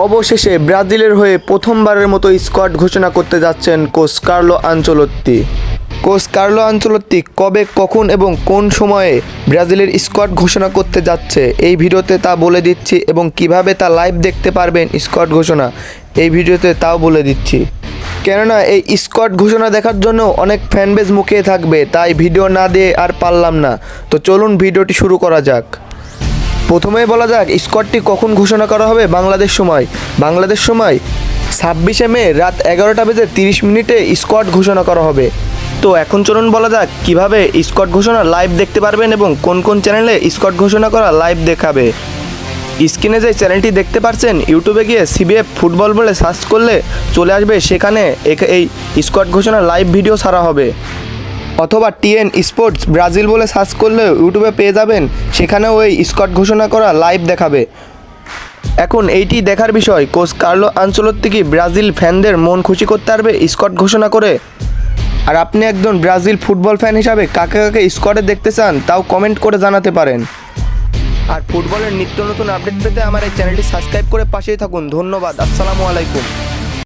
অবশেষে ব্রাজিলের হয়ে প্রথমবারের মতো স্কোয়াড ঘোষণা করতে যাচ্ছেন coach Carlo Ancelotti. Coach Carlo Ancelotti কবে, কখন এবং কোন সময়ে ব্রাজিলের স্কোয়াড ঘোষণা করতে যাচ্ছে এই ভিডিওতে তা বলে দিচ্ছি এবং কীভাবে তা লাইভ দেখতে পারবেন স্কোয়াড ঘোষণা এই ভিডিওতে তাও বলে দিচ্ছি। কেননা এই স্কোয়াড ঘোষণা দেখার জন্য অনেক ফ্যানবেজ মুখিয়ে থাকবে, তাই ভিডিও না দিয়ে আর পারলাম না। তো চলুন ভিডিওটি শুরু করা যাক। প্রথমেই বলা যাক, স্কোয়াডটি কখন ঘোষণা করা হবে বাংলাদেশ সময়। বাংলাদেশ সময় ছাব্বিশে মে রাত এগারোটা বেজে তিরিশ মিনিটে স্কোয়াড ঘোষণা করা হবে। তো এখন চলুন বলা যাক, কীভাবে স্কোয়াড ঘোষণা লাইভ দেখতে পারবেন এবং কোন কোন চ্যানেলে স্কোয়াড ঘোষণা করা লাইভ দেখাবে। স্ক্রিনে যে চ্যানেলটি দেখতে পাচ্ছেন ইউটিউবে গিয়ে সিবিএফ ফুটবল বলে সার্চ করলে চলে আসবে। সেখানে এই স্কোয়াড ঘোষণা লাইভ ভিডিও ছাড়া হবে। অথবা টিএন স্পোর্টস ব্রাজিল বলে সার্চ করলে ইউটিউবে পেয়ে যাবেন। সেখানেও ওই স্কট ঘোষণা করা লাইভ দেখাবে। এখন এইটি দেখার বিষয়, কোচ কার্লো আঞ্চলত্তি কি ব্রাজিল ফ্যানদের মন খুশি করতে পারবে স্কট ঘোষণা করে? আর আপনি একজন ব্রাজিল ফুটবল ফ্যান হিসাবে কাকে কাকে স্কোয়াডে দেখতে চান, তাও কমেন্ট করে জানাতে পারেন। আর ফুটবলের নিত্য নতুন আপডেট পেতে আমার এই চ্যানেলটি সাবস্ক্রাইব করে পাশেই থাকুন। ধন্যবাদ, আসসালামু আলাইকুম।